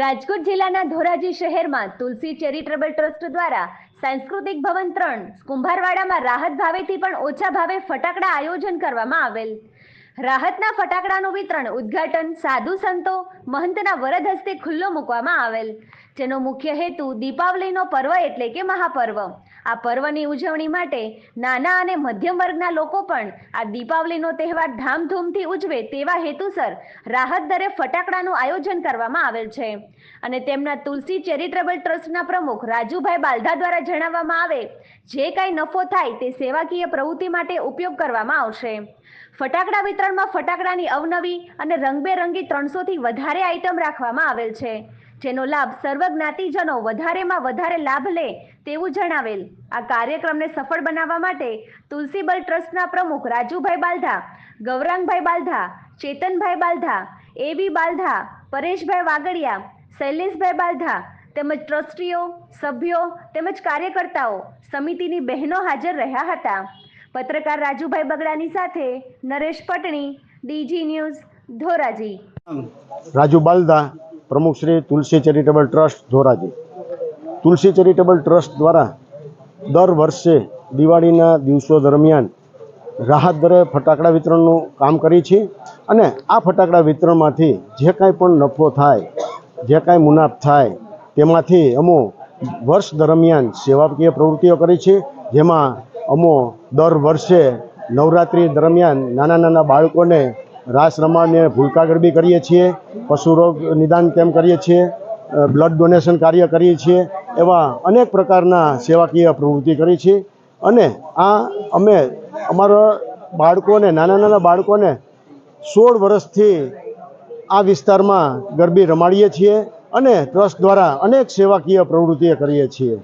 રાજકોટ જિલ્લાના ધોરાજી શહેરમાં તુલસી charitable trust દ્વારા સાંસ્કૃતિક ભવન ત્રણ કુંભારવાડામાં રાહત ભાવેથી પણ ઓછા ભાવે ફટાકડા આયોજન કરવામાં આવેલ. રાહતના ફટાકડાનું વિતરણ, ઉદ્ઘાટન, સાધુ સંતો, મહંતના વરદ હસ્તે ખુલ્લો મૂકવામાં આવેલ. જેનો મુખ્ય હેતુ દીપાવલીનો પર્વ એટલે કે મહાપર્વ. આ પર્વની ઉજવણી માટે નાના અને મધ્યમ વર્ગના લોકો પણ આ દીપાવલીનો તહેવાર ધામધૂમથી ઉજવે તેવા હેતુસર રાહત દરે ફટાકડાનું આયોજન કરવામાં આવેલ છે. અને તેમના તુલસી ચેરિટેબલ ટ્રસ્ટના પ્રમુખ રાજુભાઈ બાલધા દ્વારા જણાવવામાં આવે, જે કાંઈ નફો થાય તે સેવાકીય પ્રવૃત્તિ માટે ઉપયોગ કરવામાં આવશે. ફટાકડા વિતરણમાં ફટાકડાની અવનવી અને રંગબેરંગી ત્રણસોથી વધારે આઇટમ રાખવામાં આવેલ છે. જેનો લાભ સર્વજ્ઞાતિજનો વધારેમાં વધારે લાભ લે તેવું જણાવેલ. આ કાર્યક્રમને સફળ બનાવવા માટે તુલસીબલ ટ્રસ્ટના પ્રમુખ રાજુભાઈ બાલધા, ગૌરાંગભાઈ બાલધા, ચેતનભાઈ બાલધા એવી બાલધા, પરેશભાઈ વાગડિયા, શૈલેષભાઈ બાલધા તેમજ ટ્રસ્ટીઓ, સભ્યો તેમજ કાર્યકર્તાઓ સમિતિની બહેનો હાજર રહ્યા હતા. પત્રકાર રાજુભાઈ બગડાની સાથે નરેશ પટણી, ડીજી ન્યૂઝ, ધોરાજી. રાજુ બાલદા પ્રમુખ Shri Tulsi charitable trust Dhoraji. Tulsi charitable trust દ્વારા દર વર્ષે દિવાળીના દિવસો દરમિયાન રાહત દરે ફટાકડા વિતરણનું કામ કરી છે અને આ ફટાકડા વિતરણમાંથી જે કાંઈ પણ નફો થાય, જે કાંઈ મુનાફ થાય, તેમાંથી અમો વર્ષ દરમિયાન સેવાકીય પ્રવૃત્તિઓ કરી છે જેમાં અમો દર વર્ષે નવરાત્રિ દરમિયાન નાના નાના બાળકોને રાસ રમાડીને ભૂલકા ગરબી કરીએ છીએ, પશુ રોગ નિદાન કેમ્પ કરીએ છીએ બ્લડ ડોનેશન કાર્ય કરીએ છીએ, એવા અનેક પ્રકારના સેવાકીય પ્રવૃત્તિ કરી છે. અને આ અમે અમારા બાળકોને, નાના નાના બાળકોને સોળ વર્ષથી આ વિસ્તારમાં ગરબી રમાડીએ છીએ અને ટ્રસ્ટ દ્વારા અનેક સેવાકીય પ્રવૃત્તિઓ કરીએ છીએ.